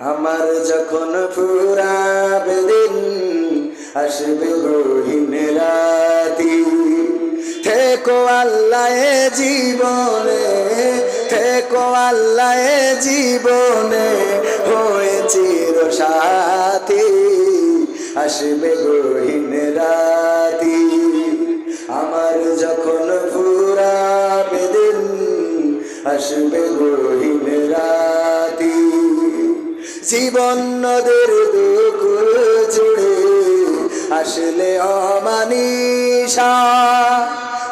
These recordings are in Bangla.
আমার যখন ফুরাবে দিন আসবে গহীন রাতি। থেকো আল্লাহ জীবনে, থেকো আল্লাহ জীবনে, হয়ে চির সাথী আসবে গহীন রাতি। আমার যখন ফুরাবে দিন আসবে গহীন জীবন নদের দুকুল জুড়ে আসলে অমানিসা।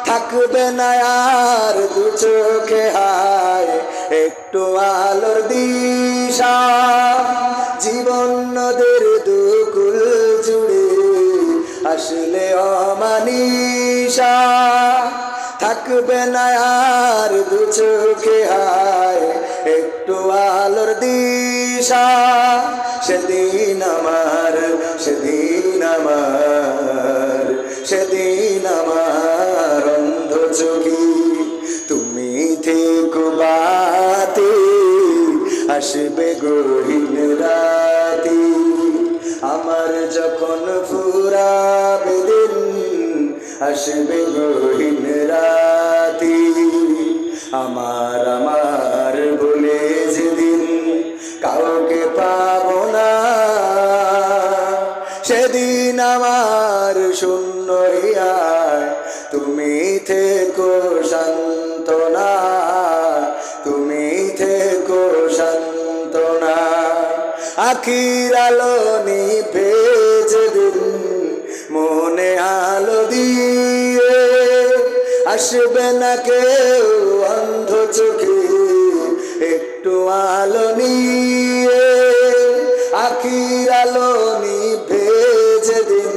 থাকবে না আর দু চোখে হায়, একটু আলোর দিশা। জীবন নদের দুকুল জুড়ে আসলে অমানিসা। থাকবে না আর দু চোখে হায়, একটু আলোর দিশা সেদিন আমার সেদিন আমার সেদিন আমার অন্ধ চোখি। তুমি থেকো বাতি, আসবে গহীন রাতি। আমার যখন ফুরাবে দিন, আসবে গহীন রাতি। আমার আমার বলে যেদিন, কাউকে আখির আলো নিভে যেদিন মনে আলো দিয়ে আসবে না কেউ অন্ধ চোখে একটু আলো নিয়ে। আখির আলো নিভে যেদিন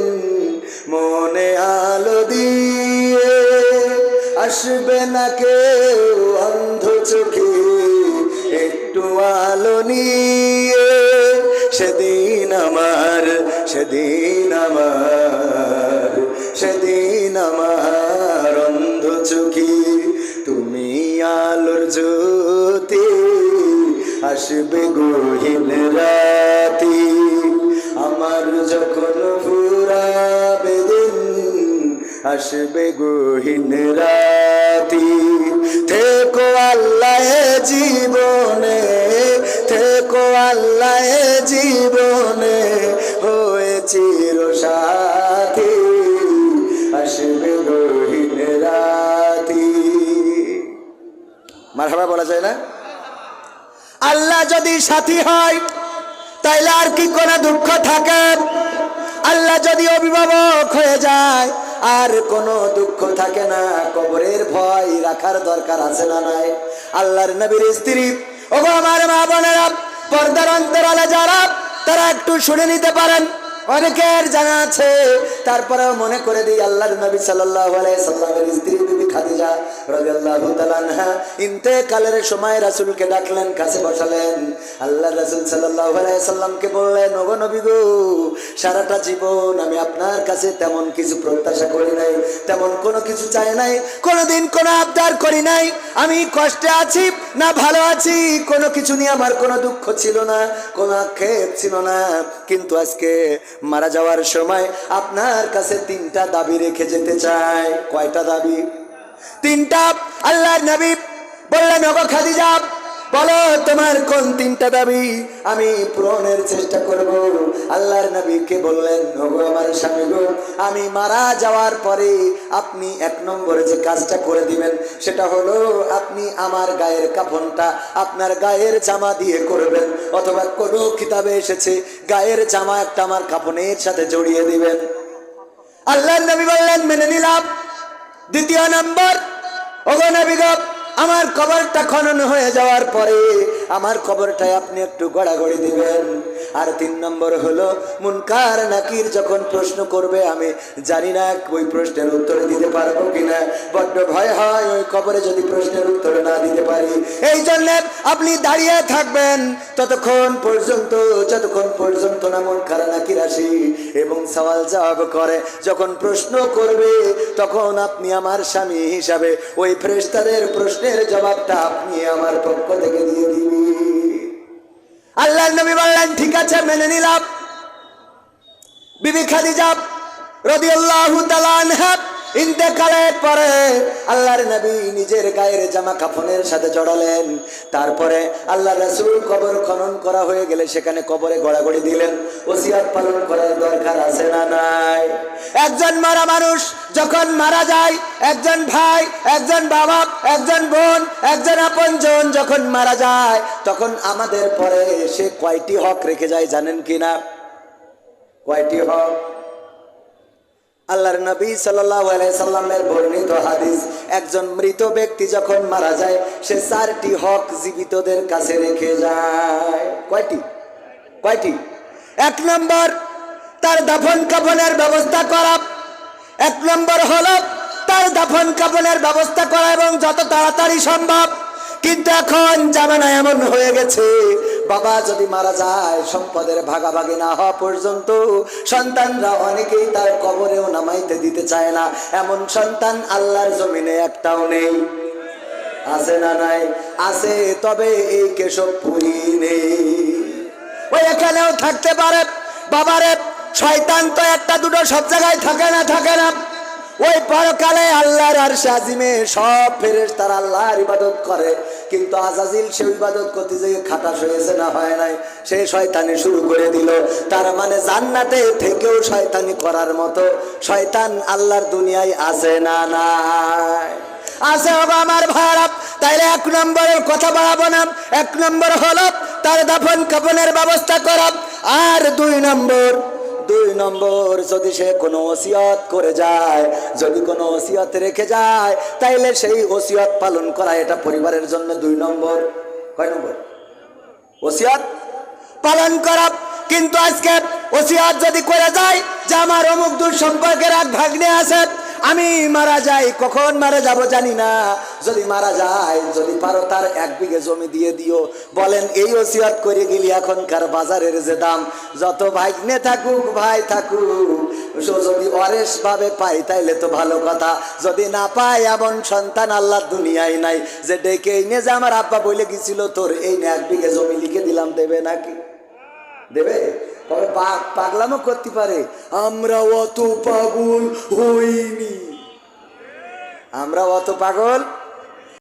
মনে আলো দিয়ে আসবে না কেউ অন্ধ চোখে একটু আলো নিয়ে। সেদিন আমার সেদিন আমার সেদিন আমার অন্ধ চোখে তুমি আলোর জ্যোতি আসবে গহীন রাতি। আমার যখন ফুরাবে দিন, আসবে গহীন রাতি। মারহাবা বলা যায় না? আল্লাহ যদি সাথী হয়, তাইলে আর কি কোনো দুঃখ থাকে? আল্লাহ যদি অভিভাবক হয়ে যায়, আর কোনো দুঃখ থাকে না। কবরের ভয় রাখার দরকার আছে না নাই? আল্লাহর নবীর স্ত্রী, ওগো আমার মা বোনেরা, পর্দার অন্তরালে যারা, তারা একটু শুনে নিতে পারেন। অনেকের জানা আছে। তারপরেও মনে করে দিই আল্লাহর নবী সাল্লাল্লাহু সাল্লামের স্ত্রী বিবি খাদিজা রাদিয়াল্লাহু তাআলা আনহা ইন্তেকালের সময় রাসূলকে ডাকলেন, কাছে বসালেন। আল্লাহ রাসূল সাল্লাল্লাহু সাল্লামকে বললেন, ওগো নবী গো, সারাটা জীবন আমি আপনার কাছে তেমন কিছু প্রত্যাশা করি নাই, তেমন কোনো কিছু চাই নাই, কোনোদিন কোনো আবদার করি নাই। আমি কষ্টে আছি না ভালো আছি, কোনো কিছু নিয়ে আমার কোনো দুঃখ ছিল না, কোনো আক্ষেপ ছিল না। কিন্তু আজকে মারা যাওয়ার সময় আপনার কাছে তিনটা দাবি রেখে যেতে চায় কয়টা দাবি? তিনটা। আল্লাহর নবী বললেন খাদিজা বলো তোমার কোন তিনটা দাবি? আমি পূরণের চেষ্টা করব। আল্লাহর নবীকে বললেন ওগো আমার স্বামী গো আমি মারা যাওয়ার পরে আপনি এক নম্বরে যে কাজটা করে দিবেন সেটা হলো আপনি আমার গায়ের কাফনটা আপনার গায়ের জামা দিয়ে করবেন অথবা কোনো কিতাবে এসেছে গায়ের জামা একটা আমার কাফনের সাথে জড়িয়ে দিবেন। আল্লাহর নবী বললেন মেনে নিলাম। দ্বিতীয় নম্বর ওগো নবী গো, আমার কবরটা খনন হয়ে যাওয়ার পরে আমার কবরটায় আপনি একটু গড়াগড়ি দিবেন। আর তিন নম্বর হলো, মুনকার নাকির যখন প্রশ্ন করবে, আমি জানি না ওই প্রশ্নের উত্তর দিতে পারব কিনা। বড্ড ভয় হয় ওই কবরে যদি প্রশ্নের উত্তর না দিতে পারি। এই জন্য আপনি দাঁড়িয়ে থাকবেন। ততক্ষণ পর্যন্ত, যতক্ষণ পর্যন্ত না মুনকার নাকির আসি এবং সওয়াল জবাব করে, যখন প্রশ্ন করবে, তখন আপনি আমার স্বামী হিসাবে ওই ফ্রেস্তাদের প্রশ্নের জবাবটা আপনি আমার পক্ষ থেকে দিয়ে দিবি আল্লাহ নবী বললেন ঠিক আছে মেনে নিলাম। বিবি খাদিজা যাব রবি আনহা ইন্তেকালের পরে আল্লাহর নবী নিজের গায়ের জামা কাফনের সাথে জড়ালেন। তারপরে আল্লাহ রসুল কবর খনন করা হয়ে গেলে সেখানে কবরে গড়াগড়ি দিলেন। ওসিয়াত পালন করার দরকার আছে না নাই? একজন মারা মানুষ যখন মারা যায়, একজন ভাই, একজন বাবা, একজন বোন, একজন আপন আপনজন যখন মারা যায়, তখন আমাদের পরে সে কয়টি হক রেখে যায় জানেন কি না কয়টি হক? আল্লাহর নবী সাল্লামের বর্ণিত হাদিস, একজন মৃত ব্যক্তি যখন মারা যায়, সে চারটি হক জীবিতদের কাছে রেখে যায়। কয়টি? কয়টি? এক নম্বর, তার দাফন কাফনের ব্যবস্থা করা। এক নম্বর হলো, তার দাফন কাফনের ব্যবস্থা করা এবং যত তাড়াতাড়ি সম্ভব, কিন্তু এখন জামানা এমন হয়ে গেছে বাবা যদি মারা যায়, সম্পদের ভাগাভাগি না হওয়া পর্যন্ত সন্তানরা অনেকেই তার কবরেও নামাইতে দিতে চায় না। এমন সন্তান আল্লাহর জমিনে একটাও নেই। আছে না নাই? আছে, তবে এই কেশবপুরি নেই। ওই এখানেও থাকতে পারে। বাবারে, শয়তান তো একটা দুটো সব জায়গায় থাকে না থাকে না। ওই পরকালে আল্লাহর আর সাজিমে সব ফেরেস তার আল্লাহর ইবাদত করে, কিন্তু আজাজিল সে ইবাদত করতে যে খাটাস হয়েছে না হয় নাই। সে শয়তানি শুরু করে দিল। তার মানে জান্নাতে থেকেও শয়তানি করার মতো। শয়তান আল্লাহর দুনিয়ায় আছে না নাই? আছে বাবা আমার ভাড়া তাইলে এক নম্বরের কথা বাড়াবো না। এক নম্বর হলো, তার দাফন কাফনের ব্যবস্থা করা। আর দুই নম্বর দুই নম্বর, যদি সে কোনো ওসিয়াত করে যায়, যদি কোনো ওসিয়াত রেখে যায়, তাইলে সেই ওসিয়াত পালন করা এটা পরিবারের জন্য দুই নম্বর। কয় নম্বর? ওসিয়াত পালন করা। কিন্তু আজকে ওসিয়াত যদি করে যায়, যে আমার অমুক দূর সম্পর্কের এক ভাগ্নে আছে আমি মারা যাই, কখন মারা যাব জানি না। যদি মারা যায়, যদি পারো তার এক বিঘে জমি দিয়ে দিও। বলেন, এই ওসিয়াত করে গেলি এখনকার বাজারের যে দাম। যত ভাগ্নে থাকুক, ভাই থাকুক। যদি অরেশ ভাবে পাই, তাইলে তো ভালো কথা। যদি না পাই, এমন সন্তান আল্লাহ দুনিয়ায় নাই। যে ডেকে এনে যে আমার আব্বা বলে গেছিল, তোর এই এক বিঘে জমি লিখে দিলাম, দেবে নাকি? দেবে? তবে পাগলামো করতে পারে। আমরা অত পাগল হইনি। আমরা অত পাগল